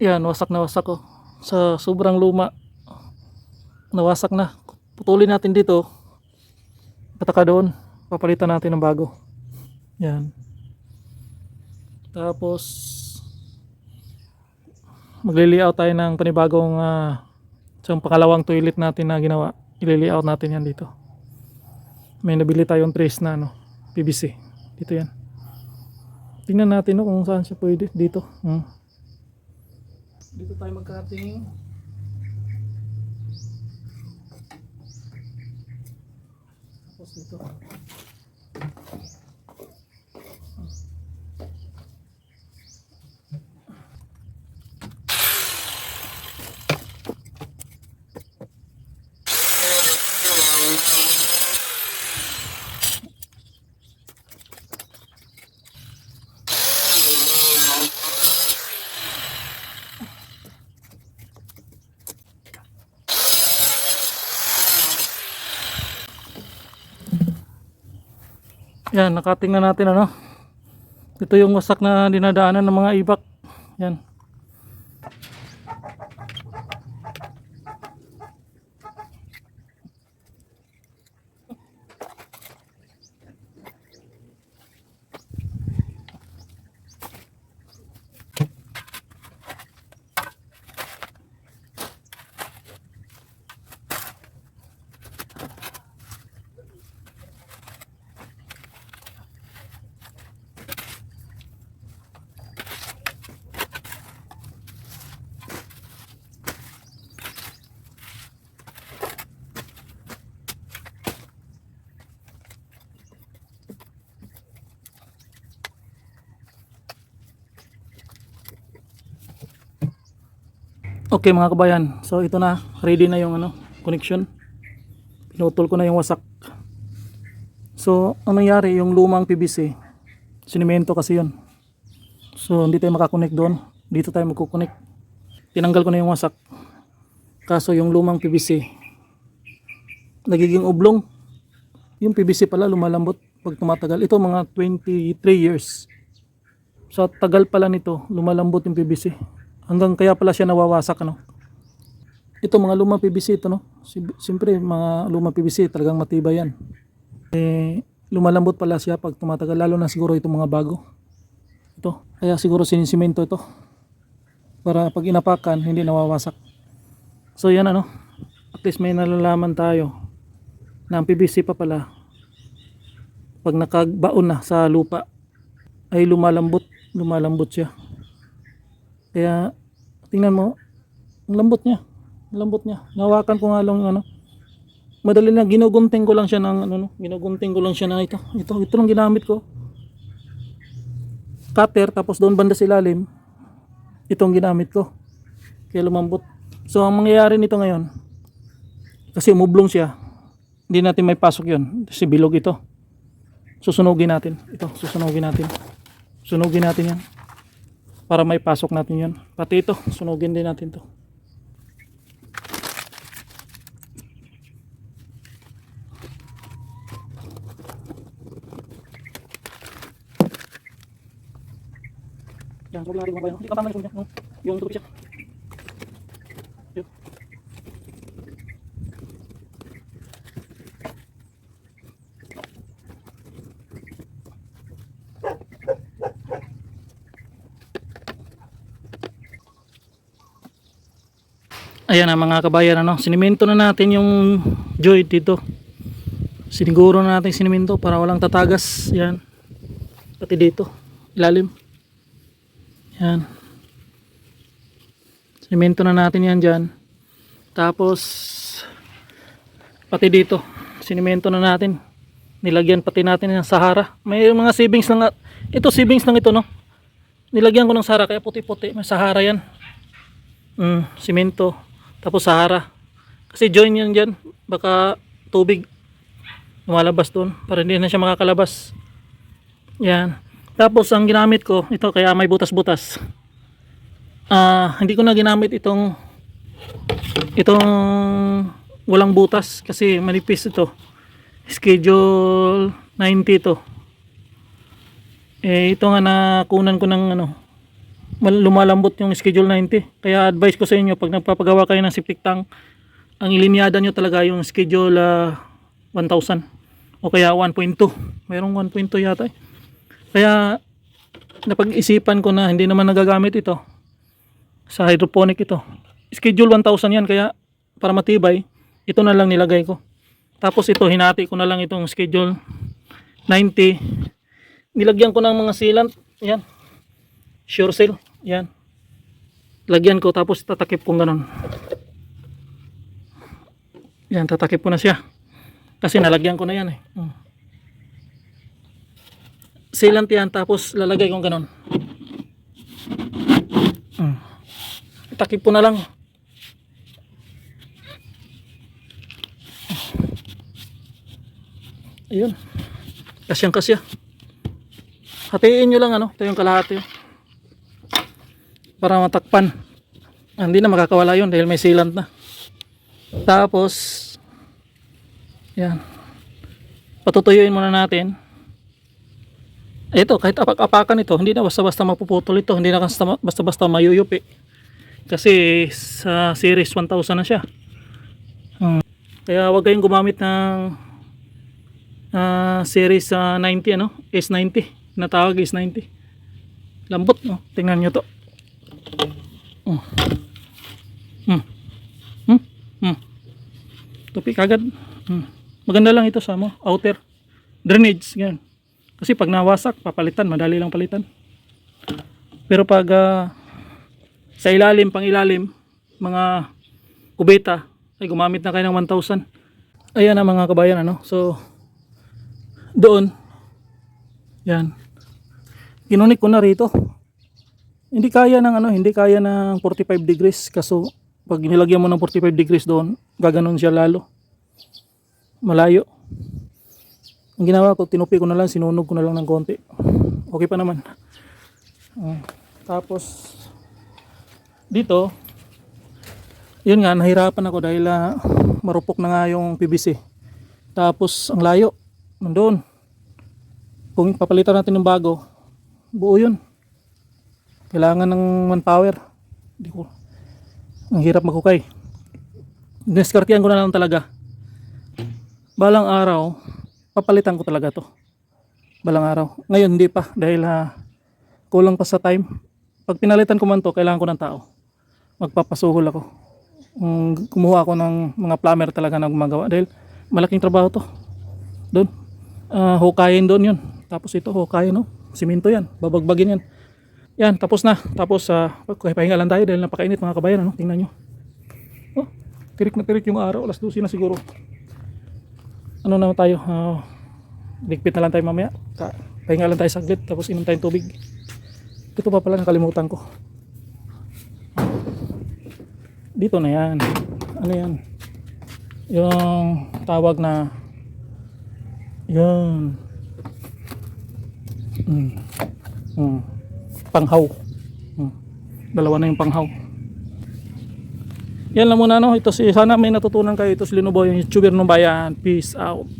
Yan, wasak na wasak ko. Sa sobrang luma. Nawasak na. Putulin natin dito. Pataka doon. Papalitan natin ng bago. Yan. Tapos magli-layout tayo ng panibagong uh, sa pangalawang toilet natin na ginawa. I-layout natin yan dito. May nabili tayong trace na ano, PVC. Dito yan. Tingnan natin no, kung saan siya pwede. Dito. Hmm. Dito tayo magkating. Tapos dito. Yan, nakating na natin ano. Ito yung wasak na dinadaanan ng mga ibak. Yan. Okay mga kabayan, so ito na, ready na yung ano, connection. Pinutol ko na yung wasak. So, ang nangyari, yung lumang PVC, sinimento kasi yun. So, hindi tayo makakonect doon. Dito tayo magkukonect. Tinanggal ko na yung wasak. Kaso yung lumang PVC, nagiging oblong. Yung PVC pala lumalambot pag tumatagal. Ito mga 23 years. Sa tagal pala nito, lumalambot yung PVC. Hanggang kaya pala siya nawawasak ano. Ito mga lumang PVC ito no. Siyempre mga lumang PVC talagang matibay yan. Eh lumalambot pala siya pag tumatagal lalo na siguro itong mga bago. Ito. Kaya siguro sinisimento ito. Para pag inapakan hindi nawawasak. So yan ano. At least may nalalaman tayo na ang PVC pa pala pag nakagbaon na sa lupa ay lumalambot lumalambot siya kaya tingnan mo ang lambot niya. Ang lambot niya. Nawakan ko nga lang yung ano. Madali na ginugunting ko lang siya ng ano no? Ginugunting ko lang siya na ito. Ito ito lang ginamit ko. Cutter tapos doon banda sa ilalim itong ginamit ko. Kaya lumambot. So ang mangyayari nito ngayon kasi umublong siya hindi natin may pasok yun. Kasi bilog ito. Susunugin natin. Ito susunugin natin. Sunugin natin yan para may pasok natin yan pati ito sunugin din natin to. Yan sunugin natin mga bayan hindi ka tama yung, yung tupi siya Yun. Ayan na mga kabayan ano, sinimento na natin yung joint dito. Siniguro na natin sinimento para walang tatagas. Yan. Pati dito, ilalim. Yan. Sinimento na natin yan dyan. Tapos pati dito, sinimento na natin. Nilagyan pati natin ng Sahara. May mga savings lang. Ito savings lang ito no. Nilagyan ko ng Sahara kaya puti-puti. May Sahara yan. Mm, simento. Tapos Sahara. Kasi join yan dyan. Baka tubig lumalabas doon. Para hindi na siya makakalabas. Yan. Tapos ang ginamit ko, ito kaya may butas-butas. Ah, hindi ko na ginamit itong itong walang butas kasi manipis ito. Schedule 90 to. Eh ito nga nakunan ko ng ano lumalambot yung schedule 90. Kaya advice ko sa inyo, pag nagpapagawa kayo ng septic tank, ang ilinyada nyo talaga yung schedule ah, 1,000 o kaya 1.2. Mayroong 1.2 yata eh. Kaya napag-isipan ko na hindi naman nagagamit ito sa hydroponic ito. Schedule 1,000 yan kaya para matibay, ito na lang nilagay ko. Tapos ito, hinati ko na lang itong schedule 90. Nilagyan ko ng mga sealant. Yan. Sure seal. Yan. Lagyan ko tapos tatakip kong ganun. Yan, tatakip ko na siya. Kasi nalagyan ko na yan eh. Mm. Sealant yan tapos lalagay kong ganun. Mm. Takip ko na lang. Ayun. Kasyang kasya. Hatiin nyo lang ano. Ito yung kalahati. oh. Para matakpan. Hindi na makakawala yun dahil may sealant na. Tapos, yan. Patutuyuin muna natin. Ito, kahit apak-apakan ito, hindi na basta-basta mapuputol ito. Hindi na basta- basta-basta mayuyupi. Kasi sa series 1000 na siya. Hmm. Kaya huwag kayong gumamit ng ah, series ah, 90 ano, S90 na tawag S90. Lambot no. Tingnan niyo to. Oh. Hmm. Hmm. Hmm. Tupi kagad. Hmm. Maganda lang ito sa mo, outer drainage ganyan. Kasi pag nawasak, papalitan, madali lang palitan. Pero pag ah, sa ilalim, pang ilalim, mga kubeta, ay gumamit na kayo ng 1,000. Ayan na mga kabayan, ano. So, doon, yan. Kinunik ko na rito. Hindi kaya ng ano, hindi kaya ng 45 degrees. Kaso, pag nilagyan mo ng 45 degrees doon, gaganon siya lalo. Malayo. Ang ginawa ko, tinupi ko na lang, sinunog ko na lang ng konti. Okay pa naman. Ah, tapos, dito, yun nga, nahirapan ako dahil ah, marupok na nga yung PVC. Tapos, ang layo, nandun. Kung papalitan natin ng bago, buo yun. Kailangan ng manpower. Hindi ko, ang hirap maghukay. Dineskartihan ko na lang talaga. Balang araw, papalitan ko talaga to. Balang araw. Ngayon hindi pa dahil ah, kulang pa sa time. Pag pinalitan ko man to, kailangan ko ng tao. Magpapasuhol ako. Mm, kumuha ako ng mga plumber talaga na gumagawa dahil malaking trabaho to. Doon. Ah, hukayin doon yun. Tapos ito, hukayin no. Simento yan. Babagbagin yan. Yan, tapos na. Tapos, uh, pahinga lang tayo dahil napakainit mga kabayan. Ano? Tingnan nyo. Oh, tirik na tirik yung araw. Alas 12 na siguro. Ano naman tayo? Uh, ligpit na lang tayo mamaya. Ka pahinga lang tayo saglit. Tapos inom tayong tubig. Ito pa pala nakalimutan ko. Dito na yan. Ano yan? Yung tawag na yun. Mm. Mm. Panghaw. Mm. Dalawa na yung panghaw. Yan lang muna no. Ito si sana may natutunan kayo. Ito si Linobo yung YouTuber ng bayan. Peace out.